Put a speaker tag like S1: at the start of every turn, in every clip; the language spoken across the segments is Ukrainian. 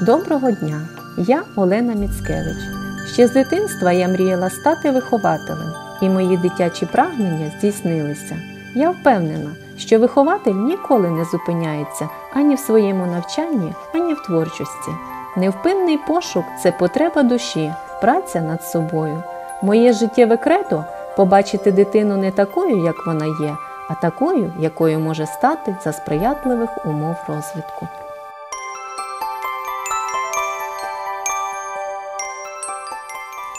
S1: Доброго дня! Я Олена Міцкевич. Ще з дитинства я мріяла стати вихователем, і мої дитячі прагнення здійснилися. Я впевнена, що вихователь ніколи не зупиняється ані в своєму навчанні, ані в творчості. Невпинний пошук це потреба душі, праця над собою. Моє життєве кредо побачити дитину не такою, як вона є, а такою, якою може стати за сприятливих умов розвитку.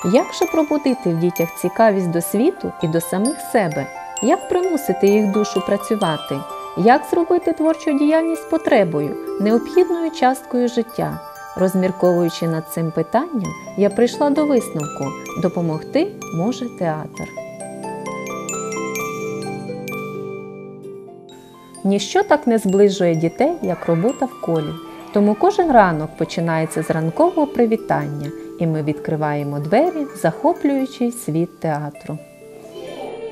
S1: Як же пробудити в дітях цікавість до світу і до самих себе? Як примусити їх душу працювати? Як зробити творчу діяльність потребою, необхідною часткою життя? Розмірковуючи над цим питанням, я прийшла до висновку допомогти може театр. Ніщо так не зближує дітей, як робота в колі. Тому кожен ранок починається з ранкового привітання, і ми відкриваємо двері в захоплюючий світ театру.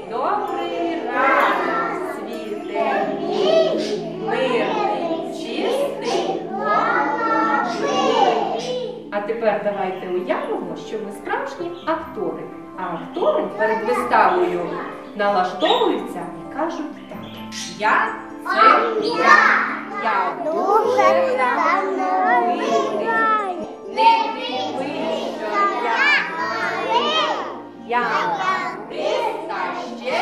S2: Добрий ранок, світе мирний, чистий, молодий. А тепер давайте уявимо, що ми справжні актори. А актори перед виставою налаштовуються і кажуть так. Я це я. Я дуже талановитий. Не Я артист, ще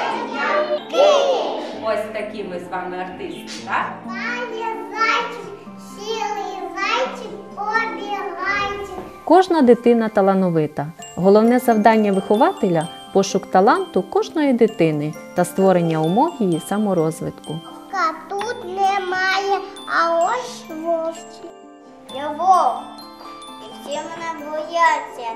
S2: Ось такі ми з вами артисти, так?
S3: Знає зайчик, сілий зайчик, обігайчик.
S1: Кожна дитина талановита. Головне завдання вихователя пошук таланту кожної дитини та створення умов її саморозвитку.
S3: Тут немає, а ось вовчі. Я вовк, і всі мене бояться.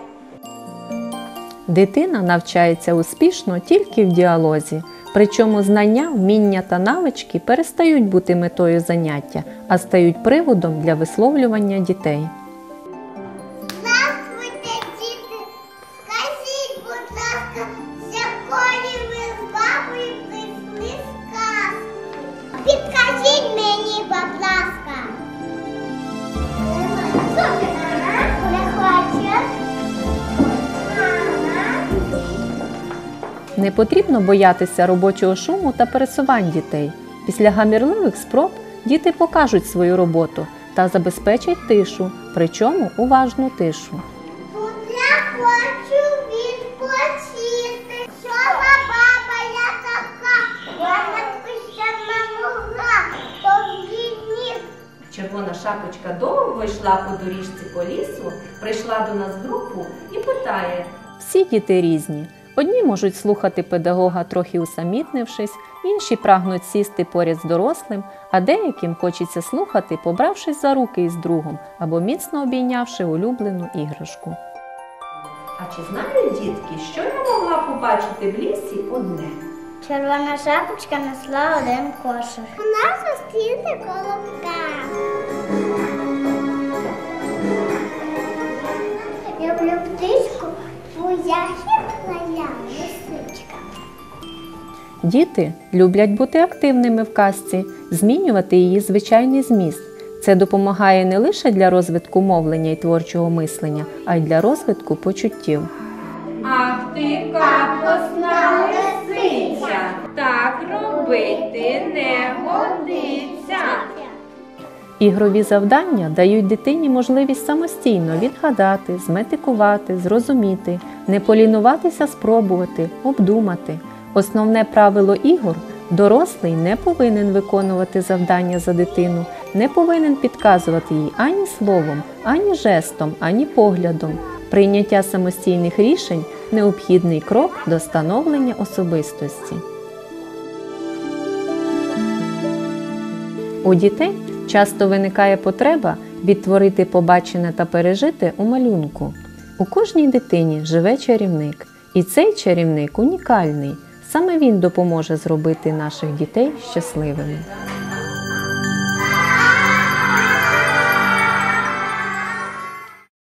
S1: Дитина навчається успішно тільки в діалозі. Причому знання, вміння та навички перестають бути метою заняття, а стають приводом для висловлювання дітей.
S3: Здравствуйте, діти! Скажіть, будь ласка, Не
S1: потрібно боятися робочого шуму та пересувань дітей. Після гамірливих спроб діти покажуть свою роботу та забезпечать тишу, причому уважну тишу.
S3: Я хочу відпочити. Що за баба я така? Я не ще не могла, то ніг.
S2: Червона шапочка довго йшла по доріжці по лісу, прийшла до нас в групу і питає,
S1: Всі діти різні. Одні можуть слухати педагога, трохи усамітнившись, інші прагнуть сісти поряд з дорослим, а деяким хочеться слухати, побравшись за руки із другом або міцно обійнявши улюблену іграшку.
S2: а чи знають дітки, що я могла побачити в лісі одне?
S3: Червона шапочка несла один кошик. Вона зустріти колобка. Люблю птичку, твоя
S1: Діти люблять бути активними в казці, змінювати її звичайний зміст. Це допомагає не лише для розвитку мовлення і творчого мислення, а й для розвитку почуттів.
S2: Ах ти капосна лисиця, так робити не годиться.
S1: Ігрові завдання дають дитині можливість самостійно відгадати, зметикувати, зрозуміти, не полінуватися спробувати, обдумати. Основне правило ігор дорослий не повинен виконувати завдання за дитину, не повинен підказувати їй ані словом, ані жестом, ані поглядом. Прийняття самостійних рішень необхідний крок до становлення особистості. У дітей часто виникає потреба відтворити побачене та пережити у малюнку. У кожній дитині живе чарівник, і цей чарівник унікальний. Саме він допоможе зробити наших дітей щасливими.